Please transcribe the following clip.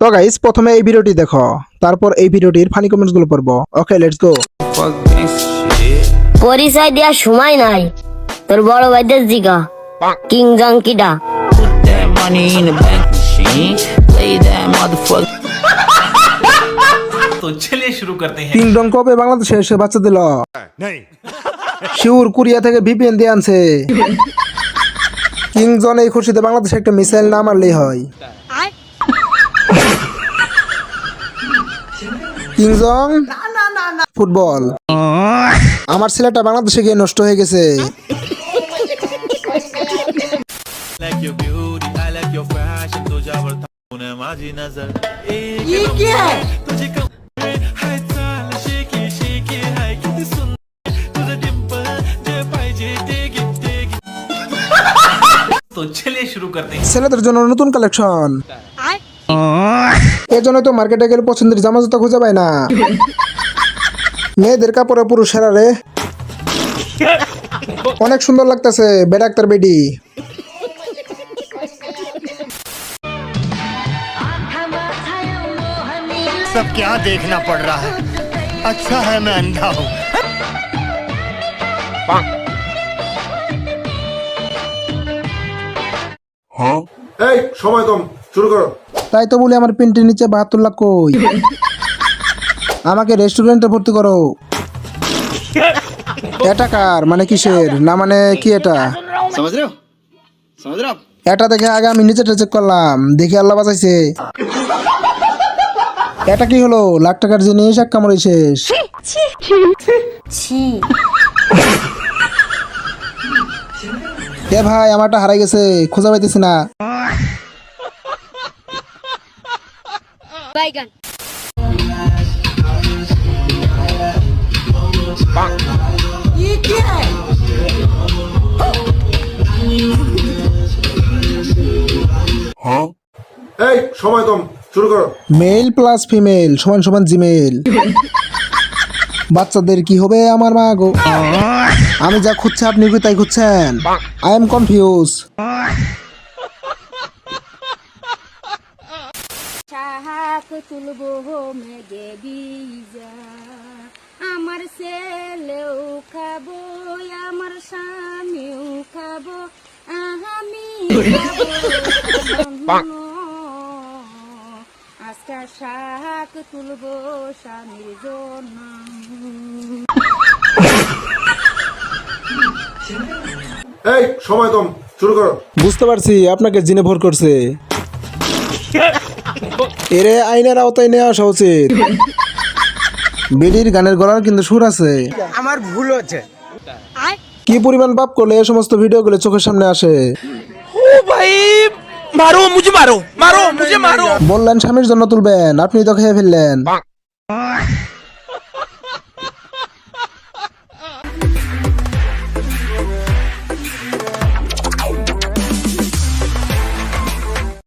তো গাইস প্রথমে এই ভিডিওটি দেখো। তারপর এই ভিডিওটির ফানি কমেন্টসগুলো পড়ব। ওকে লেটস গো পরিচয় দেওয়ার সময় নাই। তোর বড় ভাইদের জিগা। কিং জং কিডা একটা মিসাইল না মারলেই হয়। কিংজং? ফুটবল। আমার ছেলেটা বাংলাদেশে গিয়ে নষ্ট হয়ে গেছে। তো ছেলে শুরু করতে ছেলেদের জন্য নতুন কালেকশন এর জন্য তো মার্কেটে গেলে পছন্দের জামা জুতা খুঁজে পায় না মেয়েদের কাপড়ে পুরুষেরা রে অনেক সুন্দর লাগতেছে বেডাক্তার বেডি सब क्या देखना पड़ रहा है अच्छा है मैं अंधा हूँ এই সময় কম শুরু করো তাই তো বলি আমার পিনটির নিচে বাহাত্তর লাখ কই? আমাকে রেস্টুরেন্টে ভর্তি করো। এটা কার? মানে কিসের? না মানে কি এটা? এটা দেখে আগে আমি নিচেটা চেক করলাম। দেখি আল্লাহ বাঁচাইছে। এটা কি হলো? লাখ টাকার জিনিস এক কামড়ে শেষ। এ ভাই আমারটা হারাই গেছে। খোঁজা পাইতেছি না। এই সময় কম শুরু করো। মেল প্লাস ফিমেল সমান সমান জিমেল বাচ্চাদের কি হবে আমার মা গো? আমি যা খুঁজছি আপনি কি তাই খুঁজছেন? আই এম কনফিউজ তুলবো মেঘে বিজা আমার ছেলেও খাব আমার স্বামীও খাব আমি। আজকে শাক তুলবো স্বামীর জন্য। এই সময় কম শুরু করো। বুঝতে পারছি আপনাকে জিনে ভর করছে। এরে আইনের আওতায় নেওয়া আসা উচিত। বেডির গানের গলার কিন্তু সুর আছে। আমার ভুল হচ্ছে। কি পরিমাণ পাপ করলে এই সমস্ত ভিডিও গুলো চোখের সামনে আসে? ও ভাই মারো মুঝে মারো মারো মুঝে মারো। বললেন স্বামীর জন্য তুলবেন আপনি তো খেয়ে ফেললেন।